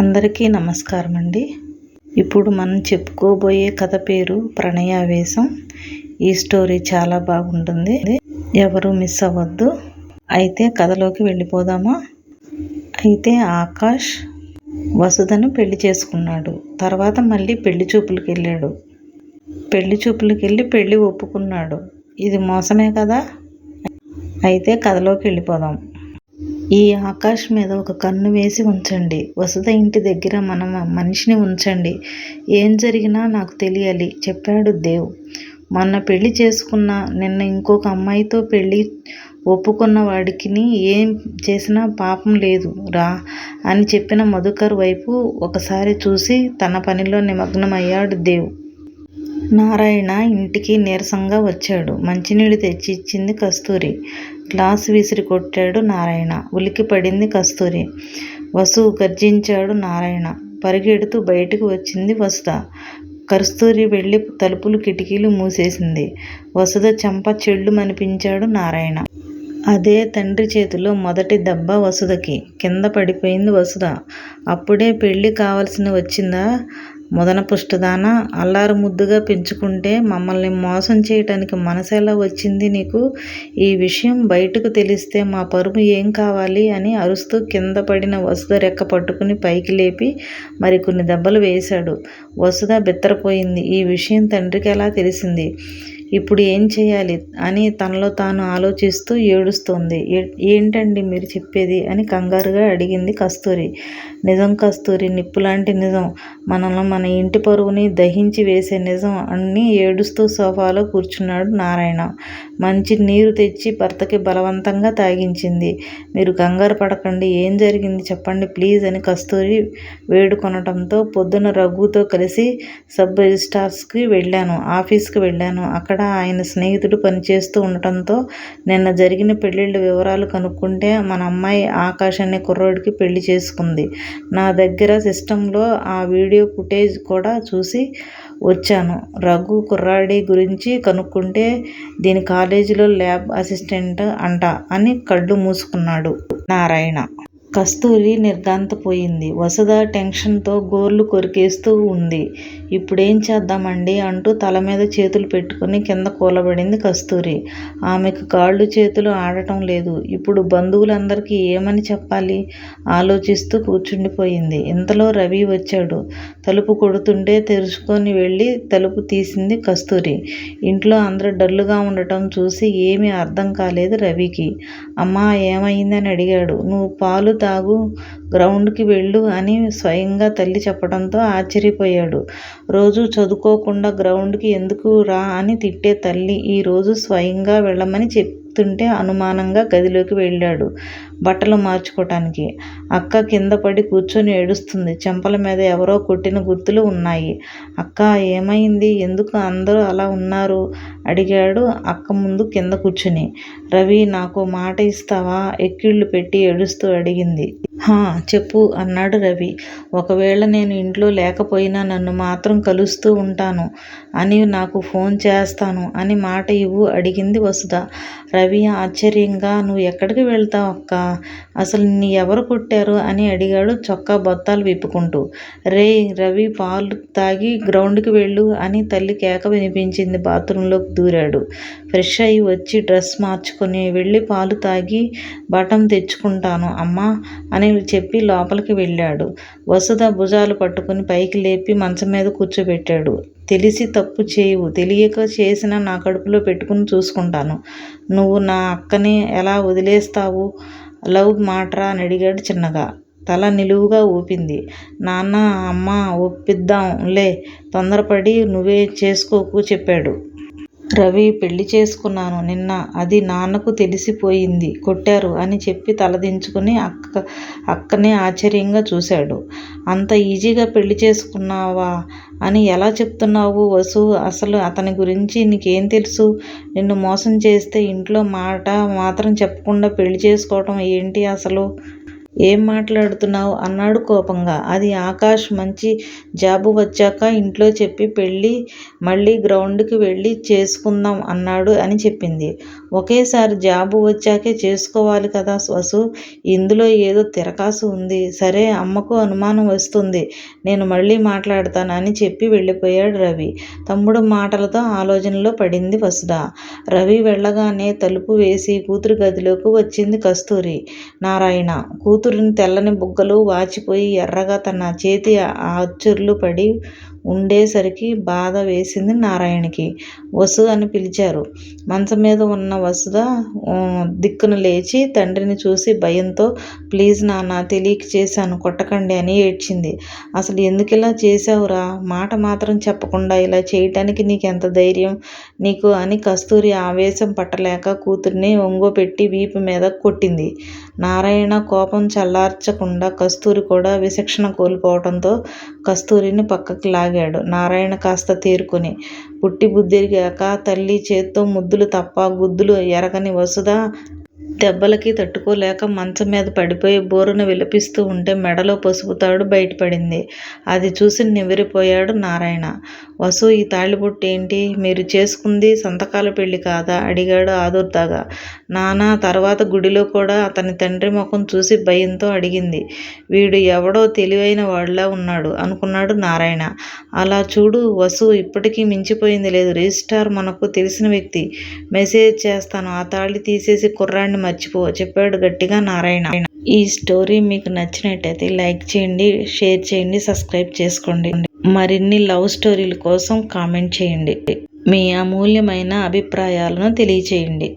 అందరికీ నమస్కారం అండి ఇప్పుడు మనం చెప్పుకోబోయే కథ పేరు ప్రణయావేశం. ఈ స్టోరీ చాలా బాగుంటుంది. ఎవరు మిస్ అవ్వద్దు. అయితే కథలోకి వెళ్ళిపోదామా? అయితే ఆకాష్ వసుధను పెళ్ళి చేసుకున్నాడు. తర్వాత మళ్ళీ పెళ్ళి చూపులకు వెళ్ళాడు. పెళ్ళి చూపులకు వెళ్ళి పెళ్ళి ఒప్పుకున్నాడు. ఇది మోసమే కదా? అయితే కథలోకి వెళ్ళిపోదాం. ఈ ఆకాష్ మీద ఒక కన్ను వేసి ఉంచండి. వసుధ ఇంటి దగ్గర మన మనిషిని ఉంచండి. ఏం జరిగినా నాకు తెలియాలి చెప్పాడు దేవ్. మొన్న పెళ్ళి చేసుకున్న నిన్న ఇంకొక అమ్మాయితో పెళ్ళి ఒప్పుకున్న వాడికి ఏం చేసినా పాపం లేదు రా అని చెప్పిన మధుకర్ వైపు ఒకసారి చూసి తన పనిలో నిమగ్నమయ్యాడు దేవ్. నారాయణ ఇంటికి నీరసంగా వచ్చాడు. మంచినీళ్ళు తెచ్చి ఇచ్చింది కస్తూరి. గ్లాస్ విసిరి కొట్టాడు నారాయణ. ఉలికి పడింది కస్తూరి. వసు గర్జించాడు నారాయణ. పరిగెడుతూ బయటకు వచ్చింది వసుధ. కస్తూరి వెళ్ళి తలుపులు కిటికీలు మూసేసింది. వసుధ చెంప చెళ్ళు మనిపించాడు నారాయణ. అదే తండ్రి చేతిలో మొదటి దెబ్బ వసుధకి. కింద పడిపోయింది వసుధ. అప్పుడే పెళ్ళి కావాల్సిన వచ్చిందా? ముదన పుష్టదాన అల్లారు ముద్దుగా పెంచుకుంటే మమ్మల్ని మోసం చేయటానికి మనసు ఎలా వచ్చింది నీకు? ఈ విషయం బయటకు తెలిస్తే మా పరుపు ఏం కావాలి అని అరుస్తూ కింద పడిన వసుధ రెక్క పట్టుకుని పైకి లేపి మరికొన్ని దెబ్బలు వేశాడు. వసుధ బిత్తరపోయింది. ఈ విషయం తండ్రికి ఎలా తెలిసింది? ఇప్పుడు ఏం చేయాలి అని తనలో తాను ఆలోచిస్తూ ఏడుస్తోంది. ఏంటండి మీరు చెప్పేది? అని కంగారుగా అడిగింది కస్తూరి. నిజం కస్తూరి నిప్పులాంటి నిజం. మనల్ని మన ఇంటి పరువుని దహించి వేసే నిజం అన్నీ ఏడుస్తూ సోఫాలో కూర్చున్నాడు నారాయణ. మంచి నీరు తెచ్చి భర్తకి బలవంతంగా తాగించింది. మీరు కంగారు పడకండి. ఏం జరిగింది చెప్పండి ప్లీజ్ అని కస్తూరి వేడుకొనటంతో పొద్దున రఘుతో కలిసి సబ్ రిజిస్టార్స్కి వెళ్ళాను ఆఫీస్కి వెళ్ళాను. అక్కడ ఆయన స్నేహితుడు పనిచేస్తూ ఉండటంతో నిన్న జరిగిన పెళ్ళిళ్ళ వివరాలు కనుక్కుంటే మన అమ్మాయి ఆకాష్ అనే కుర్రోడికి పెళ్ళి చేసుకుంది. నా దగ్గర సిస్టంలో ఆ వీడియో ఫుటేజ్ కూడా చూసి వచ్చాను. రఘు కుర్రాడి గురించి కనుక్కుంటే దీని కాలేజీలో ల్యాబ్ అసిస్టెంట్ అంట అని కళ్ళు మూసుకున్నాడు నారాయణ. కస్తూరి నిర్ఘాంతపోయింది వసుధ టెన్షన్తో గోర్లు కొరికేస్తూ ఉంది. ఇప్పుడేం చేద్దామండి అంటూ తల మీద చేతులు పెట్టుకుని కింద కూలబడింది కస్తూరి. ఆమెకు కాళ్ళు చేతులు ఆడటం లేదు. ఇప్పుడు బంధువులందరికీ ఏమని చెప్పాలి? ఆలోచిస్తూ కూర్చుండిపోయింది. ఇంతలో రవి వచ్చాడు. తలుపు కొడుతుంటే తెరుచుకొని వెళ్ళి తలుపు తీసింది కస్తూరి. ఇంట్లో అందరూ డల్లుగా ఉండటం చూసి ఏమీ అర్థం కాలేదు రవికి. అమ్మా ఏమైందని అడిగాడు. నువ్వు పాలు తాగు గ్రౌండ్కి వెళ్ళు అని స్వయంగా తల్లి చెప్పడంతో ఆశ్చర్యపోయాడు. రోజు చదువుకోకుండా గ్రౌండ్కి ఎందుకు రా అని తిట్టే తల్లి ఈరోజు స్వయంగా వెళ్ళమని చెప్తుంటే అనుమానంగా గదిలోకి వెళ్ళాడు. బట్టలు మార్చుకోవటానికి అక్క కింద పడి కూర్చొని ఏడుస్తుంది. చెంపల మీద ఎవరో కొట్టిన గుర్తులు ఉన్నాయి. అక్క ఏమైంది? ఎందుకు అందరూ అలా ఉన్నారు? అడిగాడు అక్క ముందు కింద కూర్చుని. రవి నాకు మాట ఇస్తావా? ఎక్కిళ్ళు పెట్టి ఏడుస్తూ అడిగింది. హా చెప్పు అన్నాడు రవి. ఒకవేళ నేను ఇంట్లో లేకపోయినా నన్ను మాత్రం కలుస్తూ ఉంటాను అని నాకు ఫోన్ చేస్తాను అని మాట ఇవ్వు అడిగింది వసుధ. రవి ఆశ్చర్యంగా నువ్వు ఎక్కడికి వెళ్తావు అక్క? అసలు నీ ఎవరు కొట్టారు అని అడిగాడు చొక్కా బొత్తాలు విప్పుకుంటూ. రే రవి పాలు తాగి గ్రౌండ్కి వెళ్ళు అని తల్లి కేక వినిపించింది. బాత్రూంలోకి దూరాడు. ఫ్రెష్ అయ్యి వచ్చి డ్రెస్ మార్చుకొని వెళ్ళి పాలు తాగి బటం తెచ్చుకుంటాను అమ్మా అని చెప్పి లోపలికి వెళ్ళాడు. వసుధ భుజాలు పట్టుకుని పైకి లేపి మంచం మీద కూర్చోబెట్టాడు. తెలిసి తప్పు చేయవు. తెలియక చేసిన నా కడుపులో పెట్టుకుని చూసుకుంటాను. నువ్వు నా అక్కని ఎలా వదిలేస్తావు? లవ్ మాట్రా అని అడిగాడు చిన్నగా. తల నిలువుగా ఊపింది. నాన్న అమ్మ ఒప్పిద్దాంలే తొందరపడి నువ్వే చేసుకోకు చెప్పాడు. రవి పెళ్ళి చేసుకున్నాను. నిన్న అది నాన్నకు తెలిసిపోయింది. కొట్టారు అని చెప్పి తలదించుకుని అక్క అక్కనే ఆశ్చర్యంగా చూశాడు. అంత ఈజీగా పెళ్ళి చేసుకున్నావా? అని ఎలా చెప్తున్నావు వసు? అసలు అతని గురించి నీకేం తెలుసు? నిన్ను మోసం చేస్తే ఇంట్లో మాట మాత్రం చెప్పకుండా పెళ్ళి చేసుకోవటం ఏంటి అసలు? ఏం మాట్లాడుతున్నావు? అన్నాడు కోపంగా. అది ఆకాష్ మంచి జాబు వచ్చాక ఇంట్లో చెప్పి పెళ్ళి మళ్ళీ గ్రౌండ్కి వెళ్ళి చేసుకుందాం అన్నాడు అని చెప్పింది. ఒకేసారి జాబు వచ్చాకే చేసుకోవాలి కదా వసు. ఇందులో ఏదో తిరకాసు ఉంది. సరే అమ్మకు అనుమానం వస్తుంది. నేను మళ్ళీ మాట్లాడతాను అని చెప్పి వెళ్ళిపోయాడు రవి. తమ్ముడు మాటలతో ఆలోచనలో పడింది వసుధ. రవి వెళ్ళగానే తలుపు వేసి కూతురు గదిలోకి వచ్చింది కస్తూరి. నారాయణ కూతురు కూతురిని తెల్లని బుగ్గలు వాచిపోయి ఎర్రగా తన చేతి అచ్చుర్లు పడి ఉండేసరికి బాధ వేసింది నారాయణకి. వసు అని పిలిచారు. మంచం మీద ఉన్న వసుధ దిక్కున లేచి తండ్రిని చూసి భయంతో ప్లీజ్ నాన్న తెలియక చేశాను కొట్టకండి అని ఏడ్చింది. అసలు ఎందుకు ఇలా చేశావురా? మాట మాత్రం చెప్పకుండా ఇలా చేయటానికి నీకు ఎంత ధైర్యం? నీకు అని కస్తూరి ఆవేశం పట్టలేక కూతుర్ని ఒంగోపెట్టి వీపు మీద కొట్టింది. నారాయణ కోపం చల్లార్చకుండా కస్తూరి కూడా విచక్షణ కోల్పోవడంతో కస్తూరిని పక్కకి లాగాడు. నారాయణ కాస్త తేరుకొని పుట్టి బుద్ధిరిగాక తల్లి చేత్తో ముద్దులు తప్ప గుద్దులు ఎరగని వసుధ దెబ్బలకి తట్టుకోలేక మంచం మీద పడిపోయి బోరున విలపిస్తూ ఉంటే మెడలో పసుపు తాడు బయటపడింది. అది చూసి నివ్వెరపోయాడు నారాయణ. వసు ఈ తాళిబొట్టు ఏంటి? మీరు చేసుకుంది సంతకాల పెళ్ళి కాదా అడిగాడు ఆదుర్దాగా. నానా తర్వాత గుడిలో కూడా అతని తండ్రి ముఖం చూసి భయంతో అడిగింది వీడు ఎవడో తెలివైన వాడిలా ఉన్నాడు అనుకున్నాడు నారాయణ. అలా చూడు వసు ఇప్పటికీ మించిపోయింది లేదు. రిజిస్టార్ మనకు తెలిసిన వ్యక్తి. మెసేజ్ చేస్తాను. ఆ తాళి తీసేసి కుర్రాన్ని మర్చిపో చెప్పాడు గట్టిగా నారాయణ. ఈ స్టోరీ మీకు నచ్చినట్టయితే లైక్ చేయండి షేర్ చేయండి సబ్స్క్రైబ్ చేసుకోండి. మరిన్ని లవ్ స్టోరీల కోసం కామెంట్ చేయండి. మీ అమూల్యమైన అభిప్రాయాలను తెలియచేయండి.